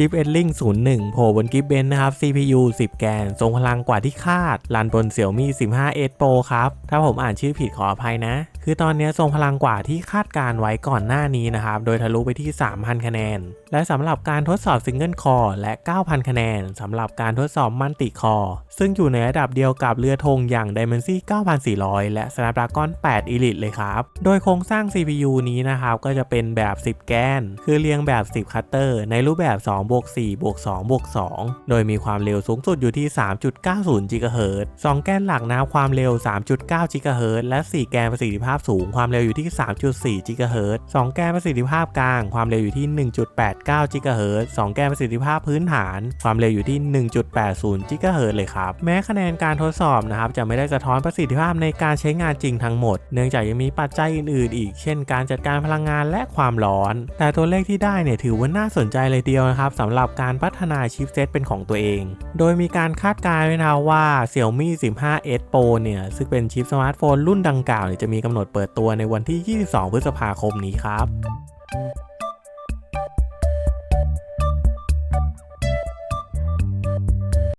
ชิป e d l i n k 01 โผล่บนกิฟเบนนะครับ CPU 10 แกน ทรงพลังกว่าที่คาด รันบน Xiaomi 15 S Pro ครับ ถ้าผมอ่านชื่อผิดขออภัยนะ คือตอนนี้ทรงพลังกว่าที่คาดการไว้ก่อนหน้านี้นะครับ โดยทะลุไปที่ 3,000 คะแนน และสำหรับการทดสอบซิงเกิลคอร์และ 9,000 คะแนนสำหรับการทดสอบมัลติคอร์ซึ่งอยู่ในระดับเดียวกับเรือธงอย่าง d i m e n s i 9400 และ Snapdragon 8 Elite เลยครับ โดยโครงสร้าง CPU นี้นะครับ ก็จะเป็นแบบ 10 แกน คือเรียงแบบ 10 คัตเตอร์ ในรูปแบบ2บวก4บวก2บวก2โดยมีความเร็วสูงสุดอยู่ที่ 3.90 GHz 2 แกนหลักนะความเร็ว 3.9 GHz และ 4 แกนประสิทธิภาพสูงความเร็วอยู่ที่ 3.4 GHz 2 แกนประสิทธิภาพกลาง ความเร็วอยู่ที่ 1.89 GHz 2 แกนประสิทธิภาพพื้นฐาน ความเร็วอยู่ที่ 1.80 GHz เลยครับ แม้คะแนนการทดสอบนะครับจะไม่ได้สะท้อนประสิทธิภาพในการใช้งานจริงทั้งหมด เนื่องจากยังมีปัจจัยอื่น ๆ อีก เช่น การจัดการพลังงานและความร้อน แต่ตัวเลขที่ได้เนี่ยถือว่าน่าสนใจเลยเดียวนะครับสำหรับการพัฒนาชิปเซตเป็นของตัวเอง โดยมีการคาดการณ์ไว้นะว่า Xiaomi 15 S Pro เนี่ยซึ่งเป็นชิปสมาร์ทโฟนรุ่นดังกล่าวเนี่ยจะมีกำหนดเปิดตัวในวันที่ 22 พฤษภาคมนี้ครับ